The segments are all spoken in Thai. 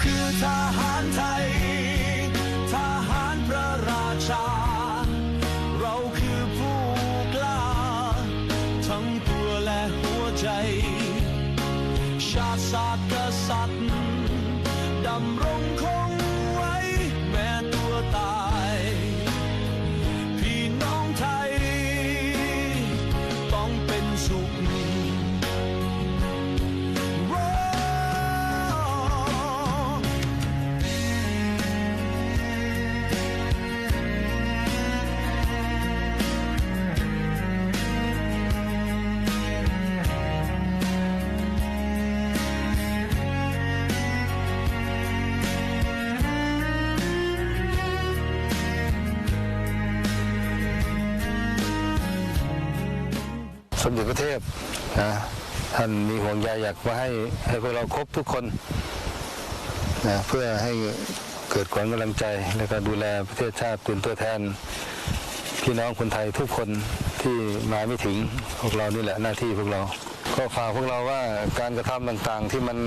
คือทหารไทย ทหารพระราชา เราคือผู้กล้า ทั้งตัวและหัวใจ ชาติศาสตร์กษัตริย์ดำรงคงไว้แม้ตัวตาย พี่น้องไทย ต้องเป็นสุข สมเด็จพระเทพนะท่านมีห่วงใยอยากมาให้ให้พวกเราครบทุกคนนะเพื่อให้เกิดความกำลังใจ และก็ดูแลประเทศชาติเป็นตัวแทน พี่น้องคนไทยทุกคนที่มาไม่ถึงพวกเรานี่แหละหน้าที่พวกเรา ก็ฝากพวกเราว่าการกระทำต่างๆที่มัน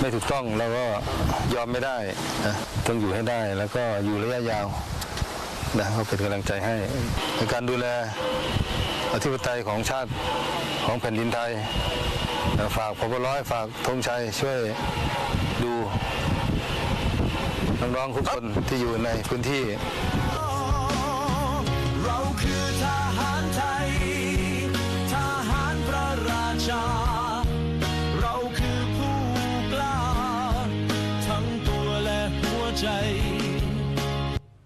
ไม่ถูกต้องเราก็ยอมไม่ได้นะต้องอยู่ให้ได้แล้วก็อยู่ระยะยาวนะก็เป็นกำลังใจให้ในการดูแล อธิปไตยของชาติของแผ่นดินไทย ฝากพบร้อยฝากธงชัยช่วยดูน้องๆทุกคนที่อยู่ในพื้นที่เราคือผู้กล้า ทั้งตัวและหัวใจ